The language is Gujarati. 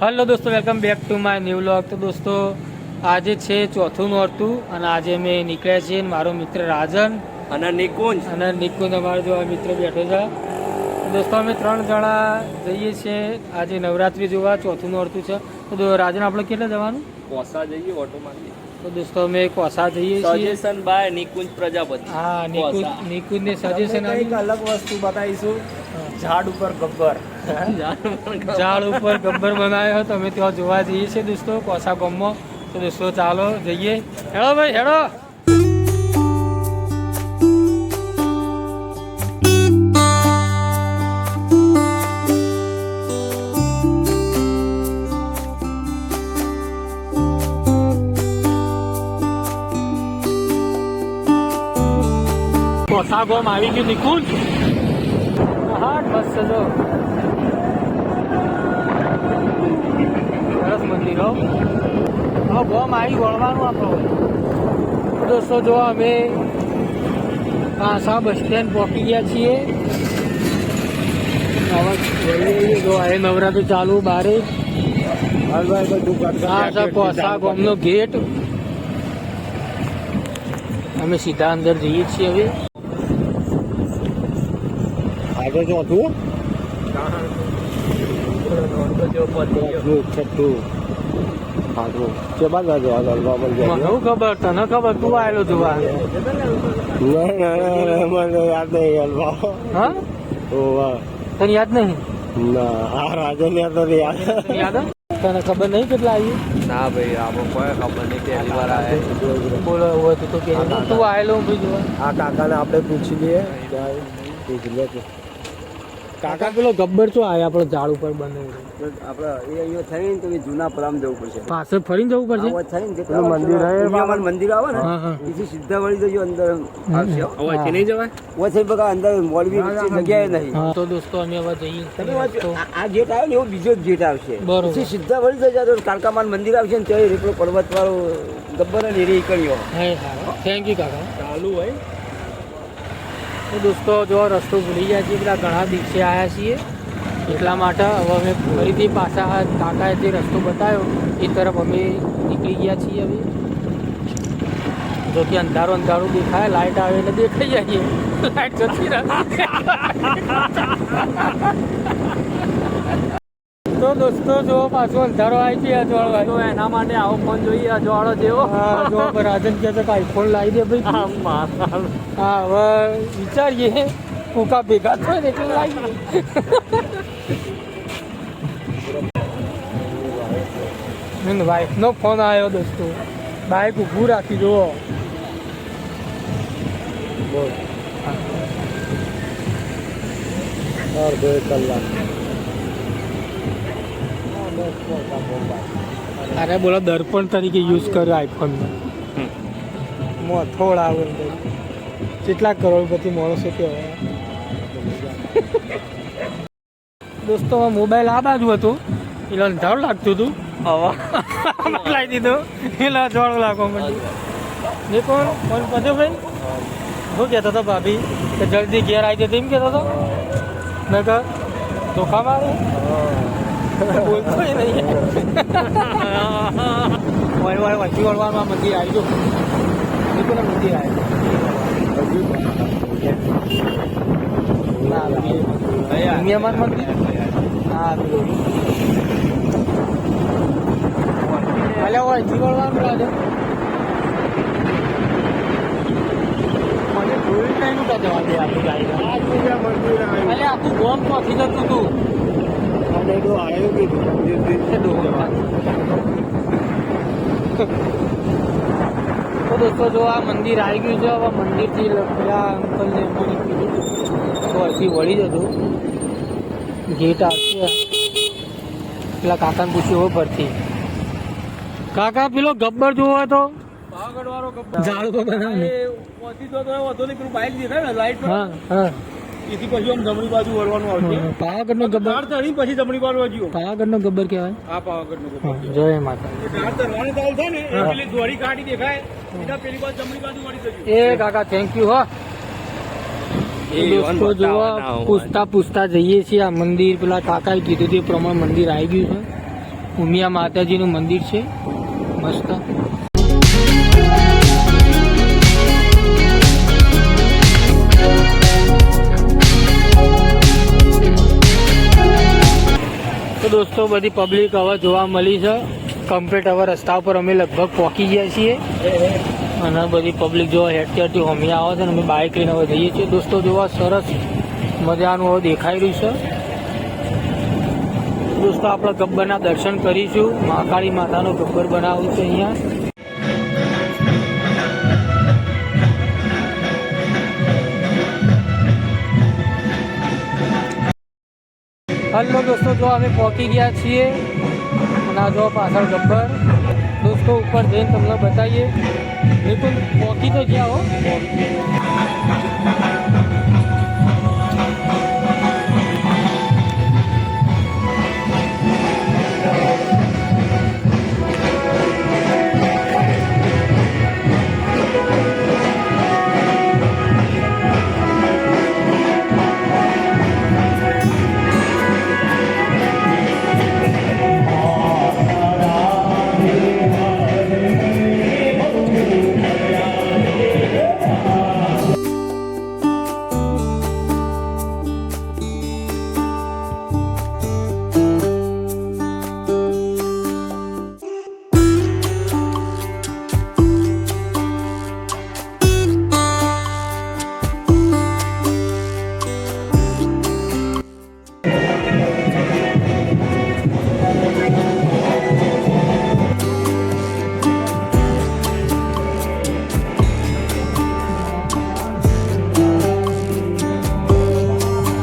હલો દોસ્તો welcome back to my new vlog તો દોસ્તો આજે છે ચોથું નોરતું અને આજે અમે નીકળ્યા છીએ મારો મિત્ર રાજન અને નિકુંજ. અને નિકુંજ અમારો જો આ મિત્ર બેઠો છે. દોસ્તો અમે ત્રણ જણા જઈએ છીએ આજે નવરાત્રિ જોવા ચોથું નોરતું છે. તો રાજન આપણે કેટલે જવાનું? કોસા જઈએ ઓટોમાંથી. તો દોસ્તો અમે કોસા જઈએ છીએ. Suggestion by Nikunj Prajapati. હા નિકુંજ નિકુંજ નિકુંજને સજેશન કંઈક અલગ વસ્તુ બતાવીશું. ઝાડ ઉપર ગબ્બર. ઝાડ ઉપર ગબ્બર બનાવ્યો હતો. અમે ત્યાં જોવા જઈએ છીએ દોસ્તો, કોસા ગામમાં. તો દોસ્તો, ચાલો જઈએ. હેડો ભાઈ, હેડો. કોસા ગોમ આવી ગયું નિકુંજ? હા મસ્ત જો. સરસ મંદિર, હો. ગોમ આવી વળવાનું આપણો દોસ્તો, જો અમે કાંસા બસ સ્ટેન્ડ પહોંચી ગયા છીએ. હવે જો આ નવરાત્રી ચાલુ બારે. કોસા ગામનો ગેટ. અમે સીધા અંદર જઈએ છીએ હવે. આગળ જો હતું છઠ્ઠું છઠ્ઠું આગળ બાદ બાજુ આગળ બાબલ મને શું ખબર તને ખબર તું આવેલો તું મને યાદ નહીં હા વાહ તને યાદ નહીં ના આ રાજન યાદ યાદ યાદ તને ખબર નહીં કેટલા આવી ના ભાઈ આપણે કોઈ ખબર નહીં પહેલી વાર આયા બોલો હોય તો કે તું આવેલો હું જોવા આ કાકાને આપણે પૂછી લઈએ ક્યાં પૂછી લે છે. કાકા પેલો ગબ્બર ચો આયા આપણે ઝાડ ઉપર બને આપણે એ અહીંયા થઈને તો જૂના પરામ જવું પડશે. પાછળ ફરીને જવું પડશે? આવા થઈને પેલું મંદિર હે, મંદિર આવે ને હા હા. સીધા વળી જજો અંદર આવશે. નહીં જવાય? ઓછે બગા અંદર મોલવી જગ્યાએ નહીં. તો દોસ્તો અમે હવે જઈએ. તમે તો આ- ગેટ આવે ને એવો બીજો જ ગેટ આવશે. પછી સીધા વળી જજો તો કાળકામાન મંદિર આવશે ને ત્યાં રેપડો પર્વત વાળો ગબ્બર ને હા થેન્ક યુ કાકા. ચાલુ હોય. તો દોસ્તો, જો રસ્તો ભૂલી ગયા છીએ, પેલા ઘણા દિવસે આવ્યા છીએ. એટલા માટે હવે અમે ફરીથી પાછા કાકાએ જે રસ્તો બતાવ્યો, એ તરફ અમે નીકળી ગયા છીએ હવે. જો કે અંધારો અંધારું દેખાય લાઇટ આવે એટલે દેખાઈ જઈએ લાઇટ જતી રહે. તો દોસ્તો જો પાછો અંધારો આવી ગયા તો એના માટે આવો ફોન જોઈએ અજવાળો જેવો. હા જો રાજન કહે છે કે આઈફોન લાવી દે ભાઈ. હા હવે વિચારીએ કુકા ભેગા થાય ને એટલે લાવીએ. વાઈફ નો ફોન આવ્યો દોસ્તો. બાઇક ઊભું રાખી જુઓ. બોલ. અડધો એક કલાક. અરે બોલો દર્પણ તરીકે યુઝ કર્યો આઈફોન મો થોડા આવે કેટલા કરોડપતિ માણસો કહેવાય. દોસ્તો મોબાઈલ આ બાજુ હતો. એટલે અંધારું લાગતું હતું. લાવી દીધું. એટલે અજવાળું લાગવા માંડ્યું. ને કોણ? કોણ પત્યો ભાઈ? શું કહેતો હતો ભાભી કે જલ્દી ઘેર આવી જતો એમ કહેતો હતો. મેં કહ્યું ધોખા મારે બોલતો નહીં. વાય વાય વાંચી વળવામાં મંદિર આવી. ગયું નીકળે મંદિર આવી ના દુનિયામાં મંદિર હા અલ્યા વાંચી વળવાનું લાગે મને કઈ નું જવા દે આપણી ગાડી આવ્યું આખું ગોમ નથી જતું હતું તો આવ્યું દોસ્તો જો આ મંદિર આવી ગયું છે હવે મંદિરથી પેલા અંકલને મને કીધું તો હજી વળી જતું ગેટ આવશે પેલા કાકાને પૂછ્યું હોય પરથી કાકા પેલો ગબ્બર જોવો હોય તો ઝાડ ઉપર બનાવે હા હા એથી પછી આમ જમણી બાજુ વળવાનું આવશે પાવાગઢનો ગબ્બર કાર ચડી પછી જમણી બાજુ વળજો પાવાગઢનો ગબ્બર કહેવાય? આ પાવાગઢ નો ગબ્બર જય માતા. કાર ચડવાની ચાલુ થાય ને હા. પેલી ધોળી કાઢી દેખાય એના પેલી બાજુ જમણી બાજુ વળી જજો. એ કાકા થેન્ક યુ હો. એ દોસ્તો જોવા પૂછતા પૂછતા જઈએ છીએ આ મંદિર. પેલા કાકાએ કીધું તે પ્રમાણે મંદિર આવી ગયું છે. ઉમિયા માતાજીનું મંદિર છે. મસ્ત. દોસ્તો, બધી પબ્લિક હવે જોવા મળી છે. કમ્પ્લીટ હવે રસ્તા ઉપર અમે લગભગ પહોંચી ગયા છીએ. અને બધી પબ્લિક જોવા હેઠથી અમે આવે છે અને અમે બાઇક લઈને હવે જઈએ છીએ. દોસ્તો, જોવા સરસ મજાનું હવે દેખાઈ રહ્યું છે. દોસ્તો, આપણે ગબ્બરના દર્શન કરીશું. મહાકાળી માતાનો ગબ્બર બનાવ્યું છે અહીંયા. હલો દોસ્તો જો અમે પહોંચી ગયા છીએ અને આ જો પાછળ ગબ્બર. દોસ્તો ઉપર જઈને તમને બતાવીએ. બિલકુલ પહોંચી તો ગયા હો.